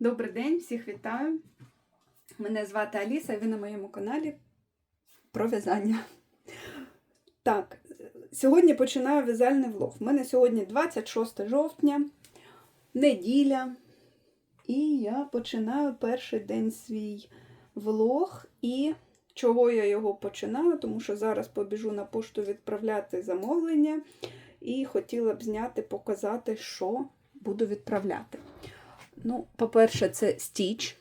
Добрий день, всіх вітаю. Мене звати Аліса, і ви на моєму каналі про в'язання. Так, сьогодні починаю в'язальний влог. У мене сьогодні 26 жовтня, неділя. І я починаю перший день свій влог. І чого я його починаю? Тому що зараз побіжу на пошту відправляти замовлення. І хотіла б зняти, показати, що буду відправляти. Ну, по-перше, це стіч.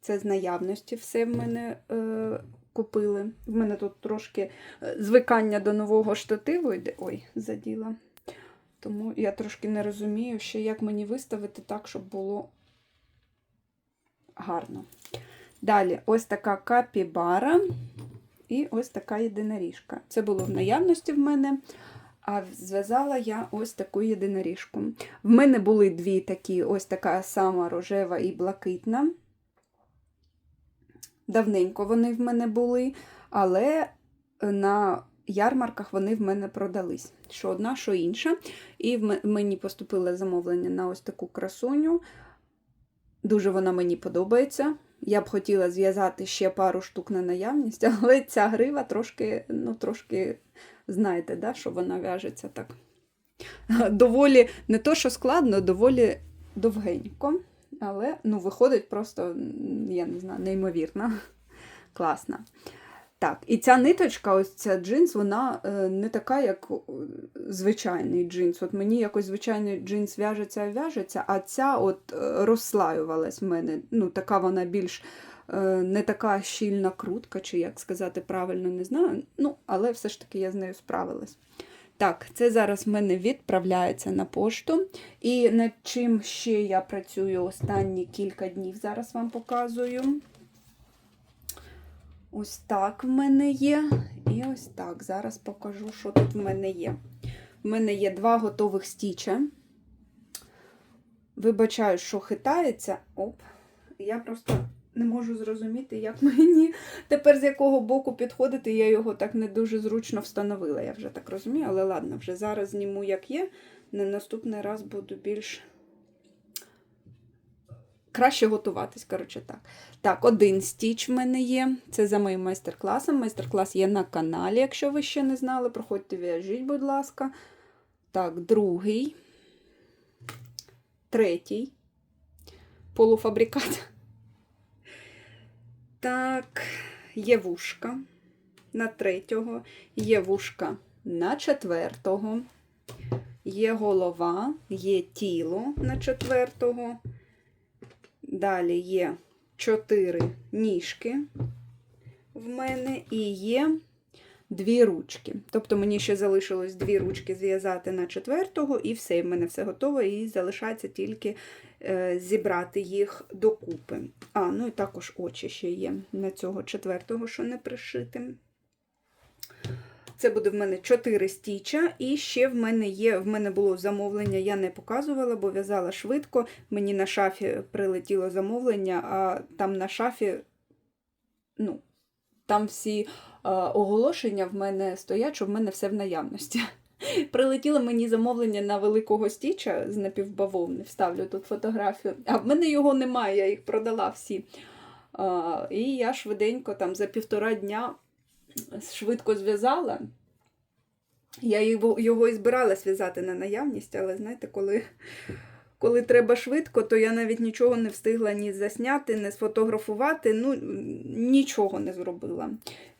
Це з наявності все в мене е, купили. В мене тут трошки е, звикання до нового штативу йде. Ой, заділа. Тому я трошки не розумію, ще як мені виставити так, щоб було гарно. Далі, ось така капібара і ось така єдиноріжка. Це було в наявності в мене. А зв'язала я ось таку єдиноріжку. В мене були дві такі, ось така сама рожева і блакитна. Давненько вони в мене були, але на ярмарках вони в мене продались. Що одна, що інша. І в мені поступило замовлення на ось таку красуню. Дуже вона мені подобається. Я б хотіла зв'язати ще пару штук на наявність, але ця грива трошки, ну, трошки, знаєте, да, що вона в'яжеться так. Доволі, не то, що складно, доволі довгенько. Але ну, виходить просто, я не знаю, неймовірно. Класна. Так, і ця ниточка, ось ця джинс, вона е, не така, як звичайний джинс. От мені якось звичайний джинс в'яжеться і в'яжеться, а ця от е, розслаювалась в мене. Ну, така вона більш е, не така щільна крутка, чи як сказати правильно, не знаю. Ну, але все ж таки я з нею справилась. Так, це зараз в мене відправляється на пошту. І над чим ще я працюю останні кілька днів, зараз вам показую. Ось так в мене є. І ось так. Зараз покажу, що тут в мене є. В мене є два готових стіча. Вибачаю, що хитається. Оп, я просто не можу зрозуміти, як мені тепер з якого боку підходити. Я його так не дуже зручно встановила. Я вже так розумію, але ладно, вже зараз зніму, як є. На наступний раз буду більш краще готуватись, коротше так. Так, один стіч в мене є. Це за моїм майстер-класом. Майстер-клас є на каналі, якщо ви ще не знали. Проходьте, в'яжіть, будь ласка. Так, другий, третій полуфабрикат. Так, є вушка на третього, є вушка на четвертого, є голова, є тіло на четвертого. Далі є чотири ніжки в мене і є дві ручки. Тобто мені ще залишилось дві ручки зв'язати на четвертого, і все, в мене все готово, і залишається тільки зібрати їх докупи. А, ну і також очі ще є на цього четвертого, що не пришити. Це буде в мене 4 стіча, і ще в мене є, в мене було замовлення, я не показувала, бо в'язала швидко. Мені на шафі прилетіло замовлення, а там на шафі, ну, там всі а, оголошення в мене стоять, що в мене все в наявності. Прилетіло мені замовлення на великого стіча з напівбавовни, вставлю тут фотографію. А в мене його немає, я їх продала всі. А, і я швиденько там за півтора дня швидко зв'язала. Я його, його і збиралась в'язати на наявність, але знаєте, коли коли треба швидко, то я навіть нічого не встигла ні засняти, не сфотографувати, ну, нічого не зробила.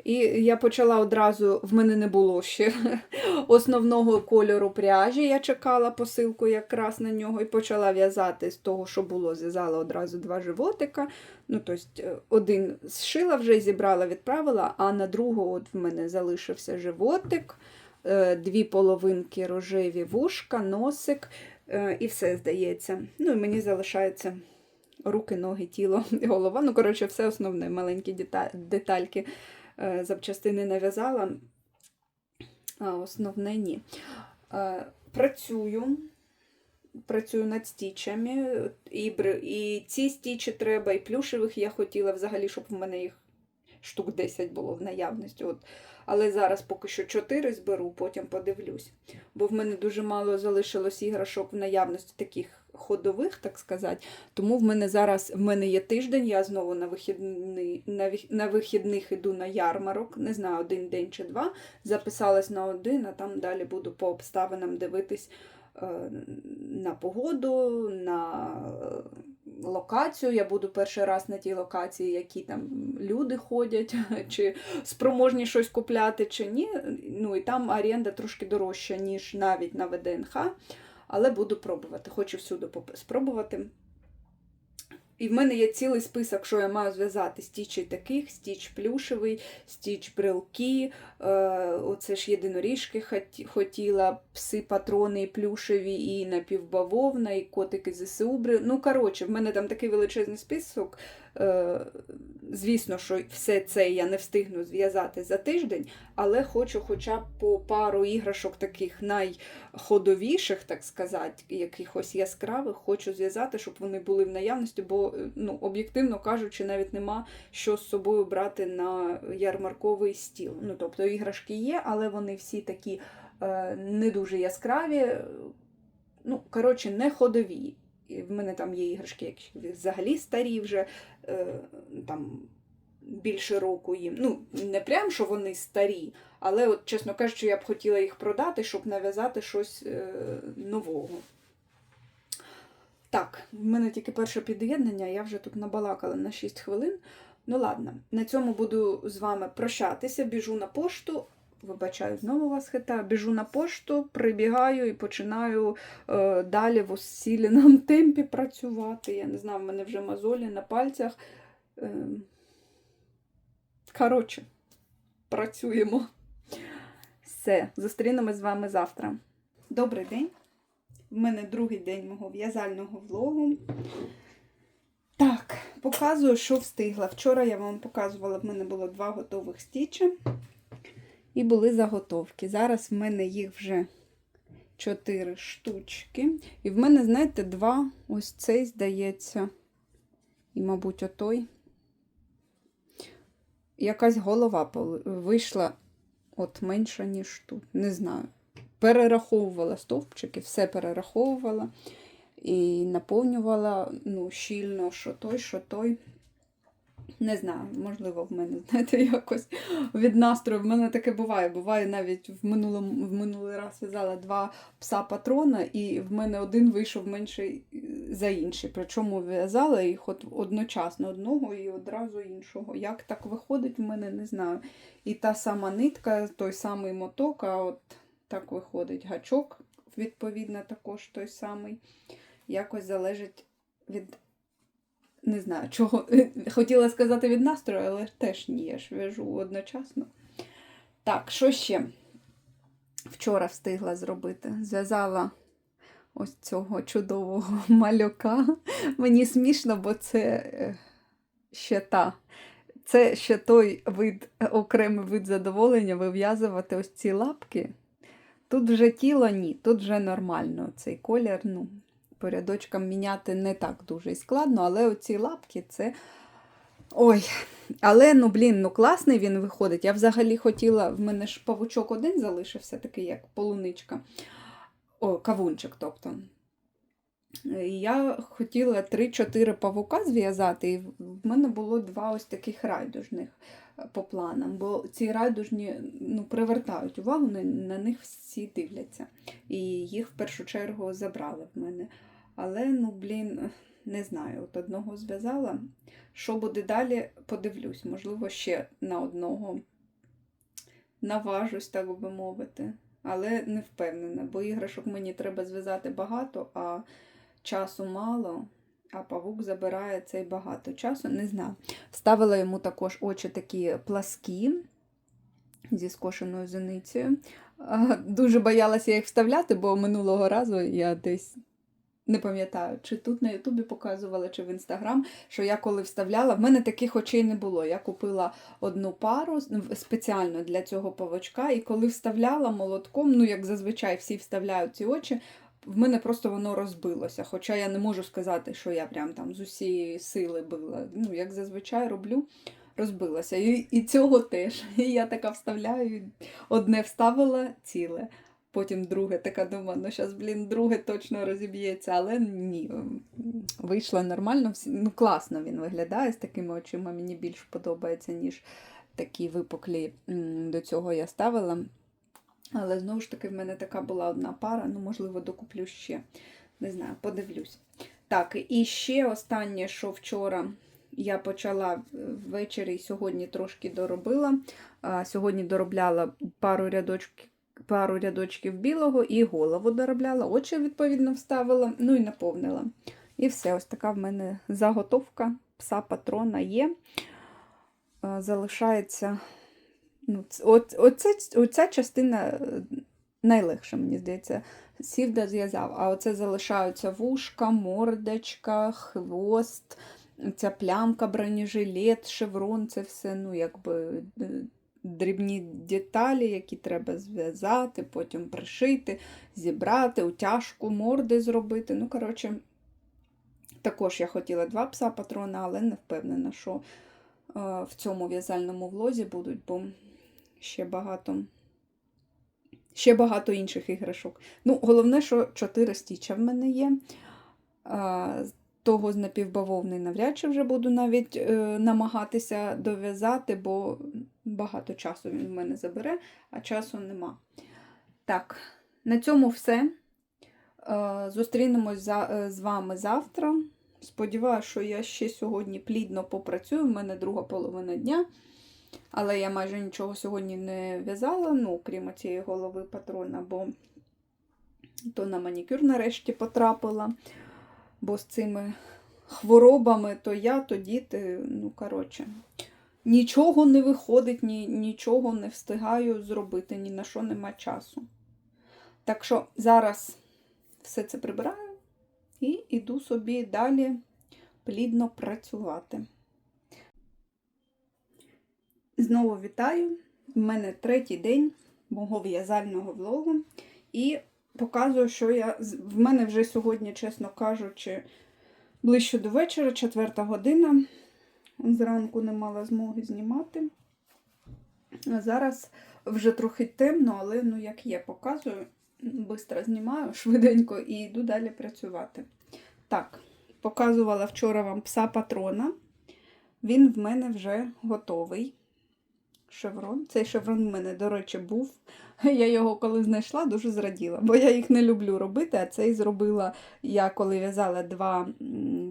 І я почала одразу, в мене не було ще основного кольору пряжі. Я чекала посилку якраз на нього і почала в'язати з того, що було, зв'язала одразу два животика. Ну, тобто, один зшила вже зібрала, відправила, а на другого от в мене залишився животик, е, дві половинки рожеві вушка, носик. І все здається. Ну, і мені залишаються руки, ноги, тіло і голова. Ну, коротше, все основне, маленькі детальки запчастини нав'язала, а основне ні. Працюю. Працюю над стічами, і і ці стічі треба, і плюшевих я хотіла взагалі, щоб в мене їх штук 10 було в наявності. От. Але зараз поки що 4 зберу, потім подивлюсь. Бо в мене дуже мало залишилось іграшок в наявності таких ходових, так сказати. Тому в мене зараз в мене є тиждень, я знову на вихідний, на, на вихідних іду на ярмарок, не знаю, один день чи два. Записалась на один, а там далі буду по обставинам дивитись е, на погоду, на локацію. Я буду перший раз на тій локації, які там люди ходять, чи спроможні щось купляти, чи ні. Ну і там оренда трошки дорожча, ніж навіть на ВДНХ. Але буду пробувати. Хочу всюди спробувати. І в мене є цілий список, що я маю зв'язати стічі таких, стіч плюшевий, стіч брелки, е, оце ж єдиноріжки хотіла, пси патрони і плюшеві, і напівбавовна, і котики ЗСУ. Ну, коротше, в мене там такий величезний список. Е, звісно, що все це я не встигну зв'язати за тиждень, але хочу хоча б по пару іграшок таких найходовіших, так сказати, якихось яскравих, хочу зв'язати, щоб вони були в наявності, бо, е, ну, об'єктивно кажучи, навіть нема що з собою брати на ярмарковий стіл. Ну, тобто іграшки є, але вони всі такі е, не дуже яскраві, ну, коротше, не ходові. В мене там є іграшки, які взагалі старі вже, е, там більше року їм. Ну, не прям, що вони старі, але, от, чесно кажучи, я б хотіла їх продати, щоб нав'язати щось е, нового. Так, в мене тільки перше під'єднання, я вже тут набалакала на 6 хвилин. Ну ладно, на цьому буду з вами прощатися, біжу на пошту. Вибачаю, знову вас хитаю. Біжу на пошту, прибігаю і починаю е, далі в усіленому темпі працювати. Я не знаю, в мене вже мозолі на пальцях. Е, коротше, працюємо. Все, зустрінемось з вами завтра. Добрий день. В мене другий день мого в'язального влогу. Так, показую, що встигла. Вчора я вам показувала, в мене було два готових стічі. І були заготовки. Зараз в мене їх вже 4 штучки. І в мене, знаєте, два, ось цей, здається, і, мабуть, отой. Якась голова вийшла от менша, ніж тут. Не знаю. Перераховувала стовпчики, все перераховувала і наповнювала ну, щільно, що той, що той. Не знаю, можливо, в мене, знаєте, якось від настрою. В мене таке буває. Буває навіть в минулому в минулий раз в'язала два пса патрона, і в мене один вийшов менший е, за інший. Причому в'язала їх от одночасно одного і одразу іншого. Як так виходить, в мене не знаю. І та сама нитка, той самий моток, а от так виходить гачок, відповідно, також той самий. Якось залежить від не знаю, чого хотіла сказати від настрою, але теж ні, я ж в'яжу одночасно. Так, що ще вчора встигла зробити? Зв'язала ось цього чудового малюка. Мені смішно, бо це е, ще та. Це ще той вид, окремий вид задоволення вив'язувати ось ці лапки. Тут вже тіло ні, тут вже нормально. Цей колір, ну, по рядочкам міняти не так дуже і складно, але оці лапки це. Ой, але ну блін, ну класний він виходить. Я взагалі хотіла, в мене ж павучок один залишився, такий як полуничка. О, кавунчик, тобто. Я хотіла 3-4 павука зв'язати, і в мене було два ось таких райдужних е, по планам, бо ці райдужні ну, привертають увагу, на них всі дивляться. І їх в першу чергу забрали в мене. Але, ну, блін, не знаю, от одного зв'язала. Що буде далі, подивлюсь. Можливо, ще на одного наважусь, так би мовити. Але не впевнена, бо іграшок мені треба зв'язати багато, а часу мало, а павук забирає цей багато часу. Не знаю. Ставила йому також очі такі пласкі зі скошеною зеницею. Дуже боялася їх вставляти, бо минулого разу я десь не пам'ятаю, чи тут на Ютубі показувала, чи в Інстаграм, що я коли вставляла, в мене таких очей не було. Я купила одну пару спеціально для цього павучка, і коли вставляла молотком, ну як зазвичай всі вставляють ці очі, в мене просто воно розбилося. Хоча я не можу сказати, що я прям там з усієї сили била. Ну, як зазвичай роблю, розбилося. І, і цього теж. І я така вставляю, одне вставила ціле. Потім друге, така думаю, ну зараз, блін, друге точно розіб'ється, але ні. Вийшло нормально. Ну, класно він виглядає з такими очима. Мені більш подобається, ніж такі випуклі до цього я ставила. Але знову ж таки, в мене така була одна пара, ну, можливо, докуплю ще. Не знаю, подивлюсь. Так, і ще останнє, що вчора я почала ввечері і сьогодні трошки доробила. Сьогодні доробляла пару рядочків, пару рядочків білого і голову доробляла, очі, відповідно, вставила, ну і наповнила. І все, ось така в мене заготовка пса патрона є. Залишається. Ну, оце, оця частина е, найлегша, мені здається. Сів да зв'язав. А оце залишаються вушка, мордочка, хвост, ця плямка, бронежилет, шеврон, це все, ну, якби е, дрібні деталі, які треба зв'язати, потім пришити, зібрати, утяжку морди зробити. Ну, коротше, також я хотіла два пса патрона, але не впевнена, що е, в цьому в'язальному влозі будуть, бо ще багато. Ще багато інших іграшок. Ну, головне, що 4 стіча в мене є. Того з напівбавовни навряд чи вже буду навіть е, намагатися дов'язати, бо багато часу він в мене забере, а часу нема. Так, на цьому все. Е, зустрінемось за, е, з вами завтра. Сподіваюся, що я ще сьогодні плідно попрацюю. В мене друга половина дня. Але я майже нічого сьогодні не в'язала, ну, крім цієї голови патрона, бо то на манікюр нарешті потрапила. Бо з цими хворобами то я, то діти, ну, коротше, нічого не виходить, ні, нічого не встигаю зробити, ні на що нема часу. Так що зараз все це прибираю і йду собі далі плідно працювати. Знову вітаю! У мене третій день мого в'язального влогу. І показую, що я. В мене вже сьогодні, чесно кажучи, ближче до вечора, четверта година. Зранку не мала змоги знімати. А зараз вже трохи темно, але ну як є, показую. Бистро знімаю швиденько і йду далі працювати. Так, показувала вчора вам пса патрона. Він в мене вже готовий шеврон. Цей шеврон в мене, до речі, був. Я його коли знайшла, дуже зраділа, бо я їх не люблю робити, а цей зробила я, коли в'язала два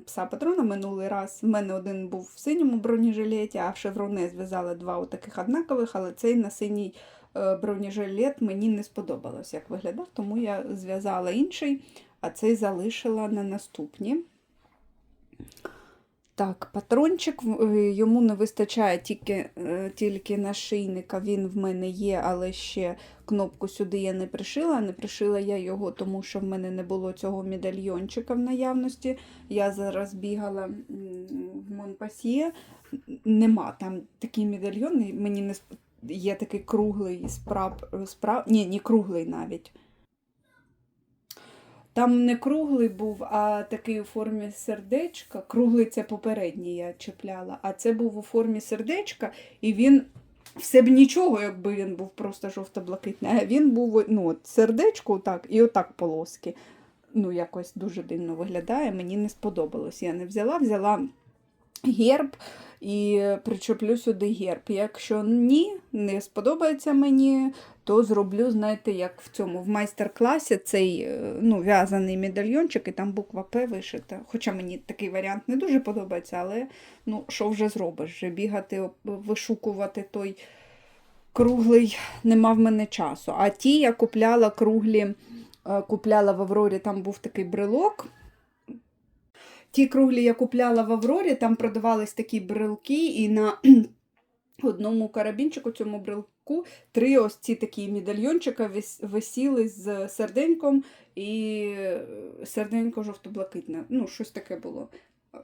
пса патрона минулий раз. В мене один був в синьому бронежилеті, а в шевроне зв'язала два таких однакових, але цей на синій е, бронежилет мені не сподобалось, як виглядав, тому я зв'язала інший, а цей залишила на наступні. Так, патрончик, е, йому не вистачає тільки, е, тільки нашийника, він в мене є, але ще кнопку сюди я не пришила. Не пришила я його, тому що в мене не було цього медальйончика в наявності. Я зараз бігала в Монпасьє, нема там такий медальйон, мені не є такий круглий справ, справ... Ні, не круглий навіть. Там не круглий був, а такий у формі сердечка. Круглий це попередній я чіпляла, а це був у формі сердечка, і він все б нічого, якби він був просто жовто-блакитний. А він був ну, от сердечко отак, і отак полоски. Ну, якось дуже дивно виглядає. Мені не сподобалось. Я не взяла, взяла герб і причеплю сюди герб. Якщо ні, не сподобається мені, то зроблю, знаєте, як в цьому в майстер-класі цей е, ну, в'язаний медальйончик, і там буква П вишита. Хоча мені такий варіант не дуже подобається, але ну, що вже зробиш? Вже бігати, вишукувати той круглий нема в мене часу. А ті я купляла круглі, е, купляла в Аврорі, там був такий брелок. Ті круглі я купляла в Аврорі, там продавались такі брелки, і на одному карабінчику, цьому брелку, три ось ці такі медальйончика висіли з серденьком і е, серденько жовто-блакитне. Ну, щось таке було.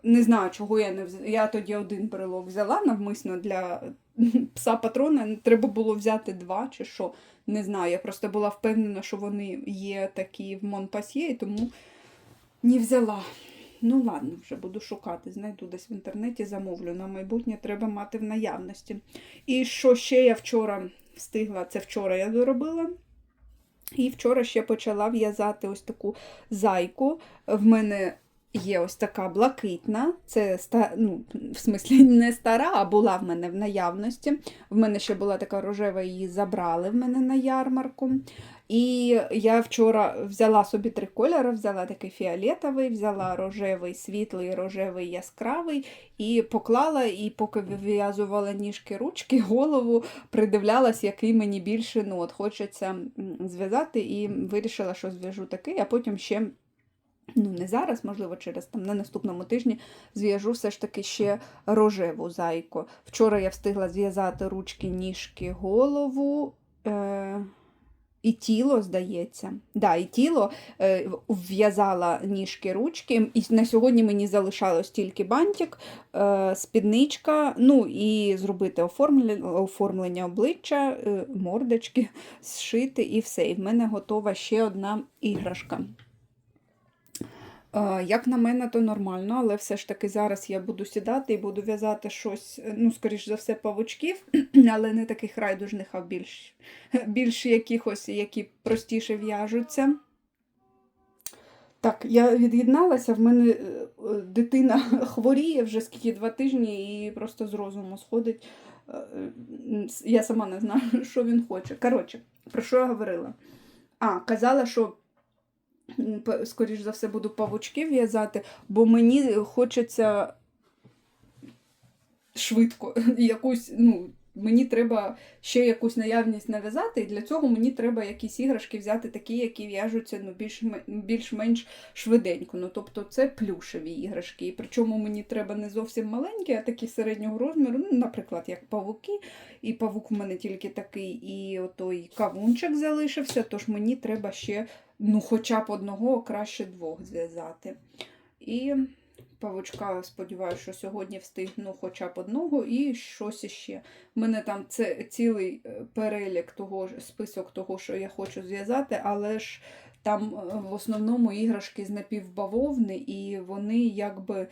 Не знаю, чого я не взяла. Я тоді один брелок взяла навмисно для пса патрона. Треба було взяти два чи що. Не знаю. Я просто була впевнена, що вони є такі в Монпасьє, і тому не взяла. Ну, ладно, вже буду шукати. Знайду десь в інтернеті, замовлю. На майбутнє треба мати в наявності. І що ще я вчора встигла, це вчора я доробила. І вчора ще почала в'язати ось таку зайку. В мене є ось така блакитна, це ну, в смислі не стара, а була в мене в наявності. В мене ще була така рожева, її забрали в мене на ярмарку. І я вчора взяла собі три кольори, взяла такий фіолетовий, взяла рожевий, світлий, рожевий, яскравий, і поклала, і поки вив'язувала ніжки ручки, голову придивлялась, який мені більше ну, от хочеться зв'язати, і вирішила, що зв'яжу такий, а потім ще. Ну, не зараз, можливо, через там на наступному тижні зв'яжу все ж таки ще рожеву зайку. Вчора я встигла зв'язати ручки, ніжки, голову. Е- і тіло, здається. Да, і тіло е, в'язала ніжки ручки. І на сьогодні мені залишалось тільки бантик, е, спідничка, ну і зробити оформлення, оформлення обличчя, е, мордочки, зшити і все. І в мене готова ще одна іграшка. Як на мене, то нормально, але все ж таки зараз я буду сідати і буду в'язати щось, ну, скоріш за все, павучків, але не таких райдужних, а більш, більш якихось, які простіше в'яжуться. Так, я від'єдналася, в мене е, дитина хворіє вже скільки два тижні і просто з розуму сходить. Е, Я сама не знаю, що він хоче. Коротше, про що я говорила? А, казала, що скоріш за все буду павучки в'язати, бо мені хочеться швидко якусь, ну, мені треба ще якусь наявність нав'язати, і для цього мені треба якісь іграшки взяти такі, які в'яжуться ну, більш, більш-менш швиденько. Ну, тобто це плюшеві іграшки. І причому мені треба не зовсім маленькі, а такі середнього розміру, ну, наприклад, як павуки. І павук у мене тільки такий, і отой кавунчик залишився, тож мені треба ще ну, хоча б одного, а краще двох зв'язати. І павучка, сподіваюся, що сьогодні встигну хоча б одного і щось іще. У мене там це цілий е, перелік того, список того, що я хочу зв'язати, але ж там е, в основному іграшки з напівбавовни, і вони якби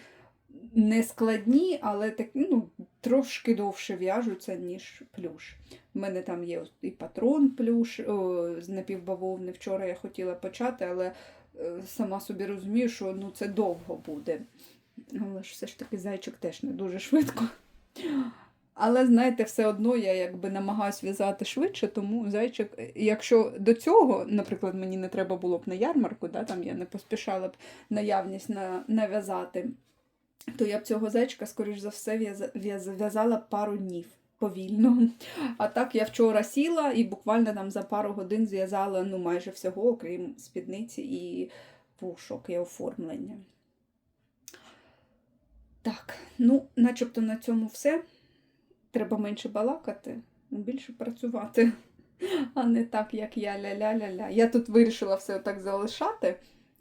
не складні, але так, ну, трошки довше в'яжуться, ніж плюш. У мене там є і патрон плюш о, з напівбавовни. Вчора я хотіла почати, але е, сама собі розумію, що ну, це довго буде. Але ж все ж таки зайчик теж не дуже швидко. Але, знаєте, все одно я якби намагаюся в'язати швидше, тому зайчик, якщо до цього, наприклад, мені не треба було б на ярмарку, да, там я не поспішала б наявність на, нав'язати, то я б цього зайчика, скоріш за все, в'яз- в'язала пару днів повільно. А так я вчора сіла і буквально там за пару годин зв'язала ну, майже всього, окрім спідниці і вушок і оформлення. Так, ну, начебто на цьому все. Треба менше балакати, більше працювати, а не так, як я ля-ля-ля-ля. Я тут вирішила все так залишати.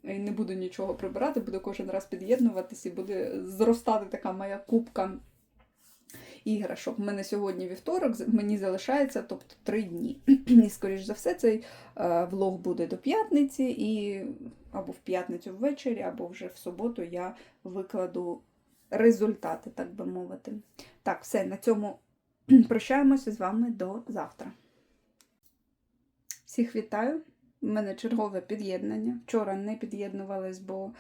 І не буду нічого прибирати, буду кожен раз під'єднуватись і буде зростати така моя кубка іграшок. У мене сьогодні вівторок, мені залишається тобто три дні. І, скоріш за все, цей е, влог буде до п'ятниці, і або в п'ятницю ввечері, або вже в суботу я викладу результати, так би мовити. Так, все, на цьому прощаємося з вами до завтра. Всіх вітаю. У мене чергове під'єднання. Вчора не під'єднувалась, бо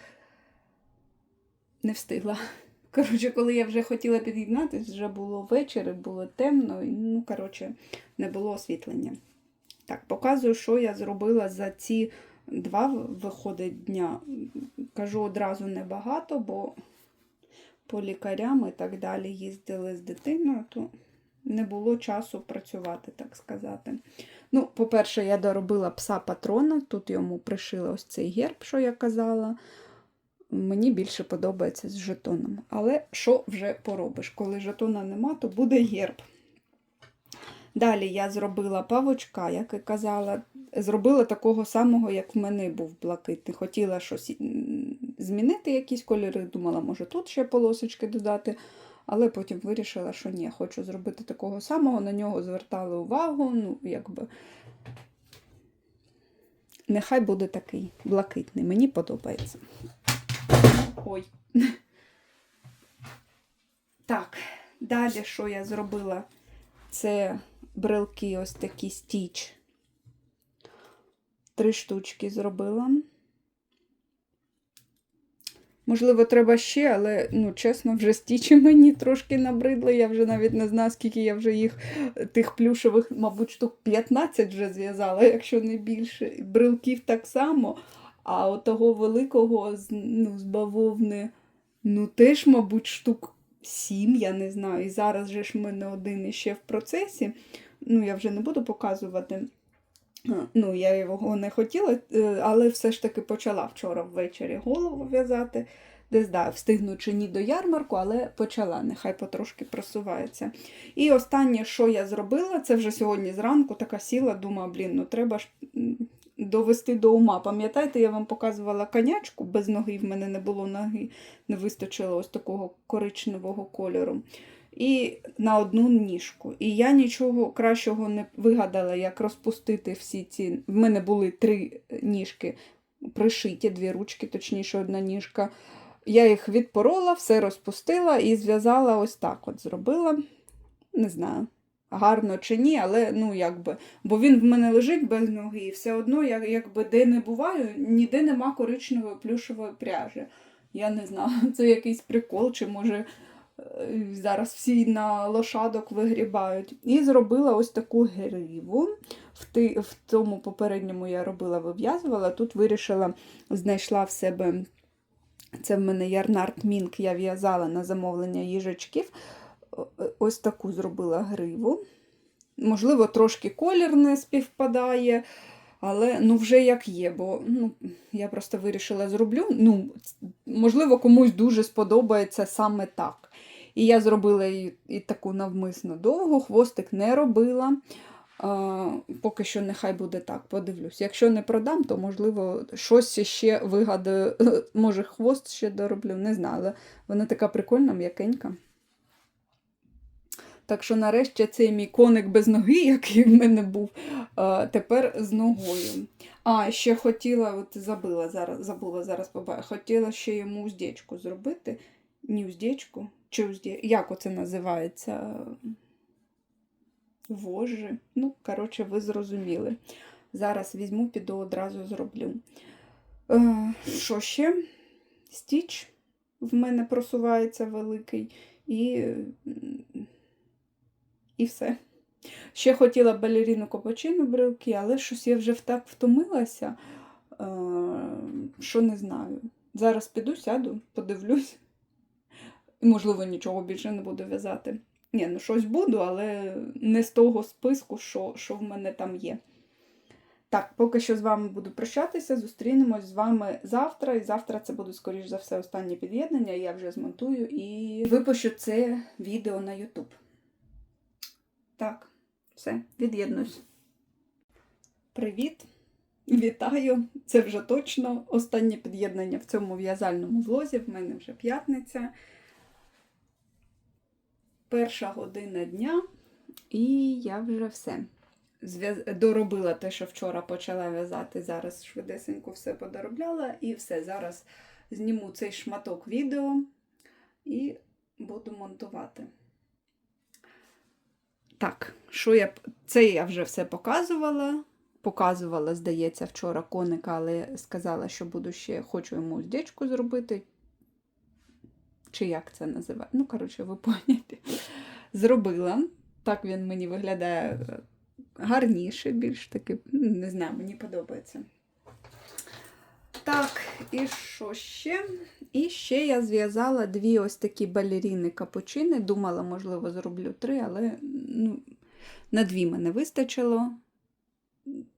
не встигла. Коротше, коли я вже хотіла під'єднатись, вже було вечір, було темно, і, ну, коротше, не було освітлення. Так, показую, що я зробила за ці два виходить дня. Кажу одразу небагато, бо по лікарям і так далі їздили з дитиною, то не було часу працювати, так сказати. Ну, по-перше, я доробила пса патрона, тут йому пришила ось цей герб, що я казала. Мені більше подобається з жетоном. Але що вже поробиш? Коли жетона нема, то буде герб. Далі я зробила павучка, як і казала. Зробила такого самого, як в мене був блакитний. Хотіла щось змінити, якісь кольори. Думала, може тут ще полосочки додати. Але потім вирішила, що ні, хочу зробити такого самого. На нього звертали увагу. Ну, якби. Нехай буде такий блакитний. Мені подобається. Ой. Так, далі, що я зробила? Це брелки ось такі стіч. Три штучки зробила. Можливо, треба ще, але, ну, чесно, вже стічі мені трошки набридли. Я вже навіть не знаю, скільки я вже їх, тих плюшевих, мабуть, штук 15 вже зв'язала, якщо не більше. І Брелків так само. А от того великого ну, з бавовни, ну, теж, мабуть, штук 7, я не знаю. І зараз же ж в мене один іще в процесі. Ну, я вже не буду показувати. Ну, я його не хотіла, е, але все ж таки почала вчора ввечері голову в'язати. Десь да, встигну чи ні до ярмарку, але почала, нехай потрошки просувається. І останнє, що я зробила, це вже сьогодні зранку така сіла, думаю, блін, ну треба ж довести до ума. Пам'ятаєте, я вам показувала конячку, без ноги в мене не було ноги, не вистачило ось такого коричневого кольору. І на одну ніжку. І я нічого кращого не вигадала, як розпустити всі ці. В мене були три ніжки пришиті, дві ручки, точніше, одна ніжка. Я їх відпорола, все розпустила і зв'язала ось так. От зробила. Не знаю, гарно чи ні, але ну якби. Бо він в мене лежить без ноги, і все одно, я якби де не буваю, ніде нема коричневої плюшевої пряжі. Я не знаю, це якийсь прикол, чи може е, зараз всі на лошадок вигрібають. І зробила ось таку гриву. В, ти, в тому попередньому я робила, вив'язувала. Тут вирішила, знайшла в себе. Це в мене ярнард Мінк, я в'язала на замовлення їжачків. О- Ось таку зробила гриву. Можливо, трошки колір не співпадає, але ну вже як є, бо ну, я просто вирішила зроблю. Ну, можливо, комусь дуже сподобається саме так. І я зробила і, і таку навмисно довгу, хвостик не робила. А, поки що нехай буде так, подивлюсь. Якщо не продам, то можливо щось ще вигадаю. Може, хвост ще дороблю, не знаю, але вона така прикольна, м'якенька. Так що нарешті цей мій коник без ноги, який в мене був, тепер з ногою. А, ще хотіла, от забула зараз, забула зараз хотіла ще йому уздечку зробити. Не уздечку, чи уздечку, як оце називається? Вожжі. Ну, коротше, ви зрозуміли. Зараз візьму, піду одразу зроблю. Е, що ще? Стіч в мене просувається великий. І, і все. Ще хотіла балеріну копачину брилки, але щось я вже так втомилася, е, що не знаю. Зараз піду, сяду, подивлюсь. Можливо, нічого більше не буду в'язати. Ні, ну щось буду, але не з того списку, що, що в мене там є. Так, поки що з вами буду прощатися. Зустрінемось з вами завтра. І завтра це буде, скоріш за все, останнє під'єднання. Я вже змонтую і випущу це відео на YouTube. Так, все, від'єднуюсь. Привіт! Вітаю! Це вже точно останнє під'єднання в цьому в'язальному влозі. В мене вже п'ятниця. Перша година дня, і я вже все. Доробила те, що вчора почала в'язати. Зараз швидесенько все подоробляла, і все. Зараз зніму цей шматок відео і буду монтувати. Так, що я. Це я вже все показувала. Показувала, здається, вчора коника, але сказала, що буду ще хочу йому уздечку зробити. Чи як це називає? Ну, коротше, ви поняли. Зробила. Так він мені виглядає е, гарніше, більш таки, не знаю, мені подобається. Так, і що ще? І ще я зв'язала дві ось такі балеріни капучини. Думала, можливо, зроблю три, але ну, на дві мене вистачило.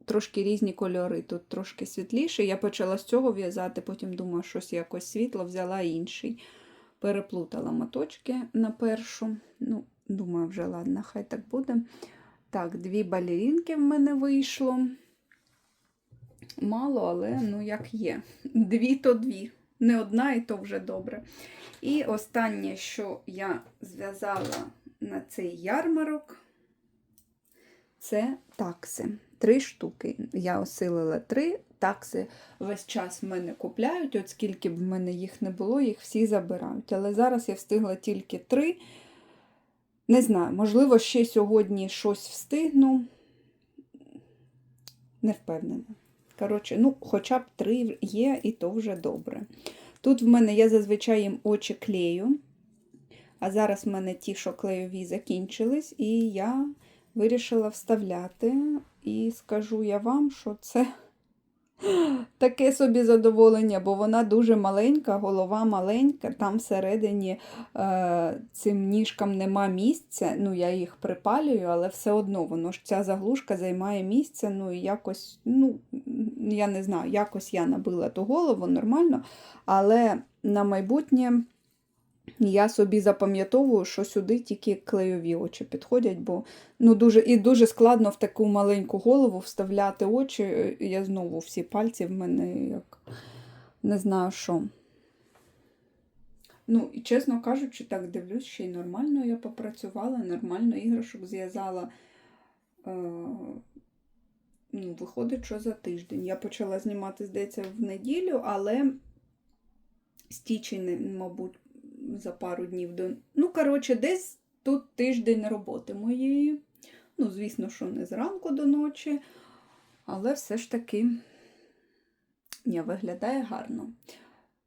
Трошки різні кольори, тут трошки світліше. Я почала з цього в'язати, потім думаю, щось якось світло, взяла інший. Переплутала моточки на першу. Ну, думаю, вже ладно, хай так буде. Так, дві балерінки в мене вийшло. Мало, але ну як є. Дві то дві. Не одна, і то вже добре. І останнє, що я зв'язала на цей ярмарок, це такси. Три штуки. Я осилила три. Такси весь час в мене купляють. От скільки б в мене їх не було, їх всі забирають. Але зараз я встигла тільки три. Не знаю, можливо, ще сьогодні щось встигну. Не впевнена. Коротше, ну, хоча б три є, і то вже добре. Тут в мене я зазвичай їм очі клею. А зараз в мене ті, що клейові, закінчились, і я вирішила вставляти. І скажу я вам, що це таке собі задоволення, бо вона дуже маленька, голова маленька, там всередині е, цим ніжкам нема місця. Ну, я їх припалюю, але все одно воно ж ця заглушка займає місце. Ну, і якось, ну, я не знаю, якось я набила ту голову нормально, але на майбутнє. Я собі запам'ятовую, що сюди тільки клейові очі підходять, бо ну, дуже, і дуже складно в таку маленьку голову вставляти очі. Я знову всі пальці в мене як не знаю що. Ну, і чесно кажучи, так дивлюсь, ще й нормально я попрацювала, нормально іграшок зв'язала. Е, ну, виходить, що за тиждень. Я почала знімати, здається, в неділю, але стічі, мабуть, за пару днів до. Ну, коротше, десь тут тиждень роботи моєї. Ну, звісно, що не зранку до ночі, але все ж таки ні, виглядає гарно.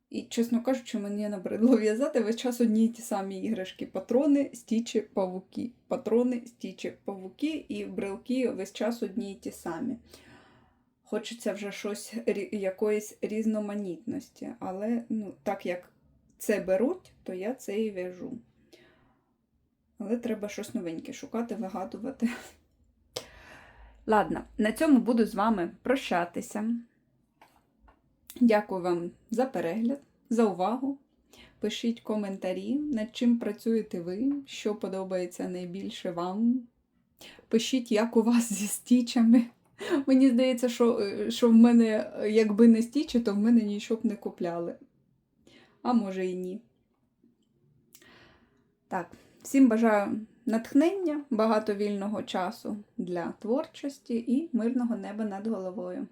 І, чесно кажучи, мені набридло в'язати весь час одні й ті самі іграшки. Патрони, стічі, павуки. Патрони, стічі, павуки і брелки весь час одні й ті самі. Хочеться вже щось якоїсь різноманітності, але ну, так як це беруть, то я це і в'яжу. Але треба щось новеньке шукати, вигадувати. Ладно, на цьому буду з вами прощатися. Дякую вам за перегляд, за увагу. Пишіть коментарі, над чим працюєте ви, що подобається найбільше вам. Пишіть, як у вас зі стічами. Мені здається, що, е, що в мене, якби не стічі, то в мене нічого б не купляли. А може і ні. Так, всім бажаю натхнення, багато вільного часу для творчості і мирного неба над головою.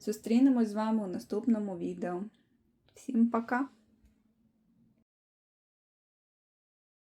Зустрінемось з вами у наступному відео. Всім пока!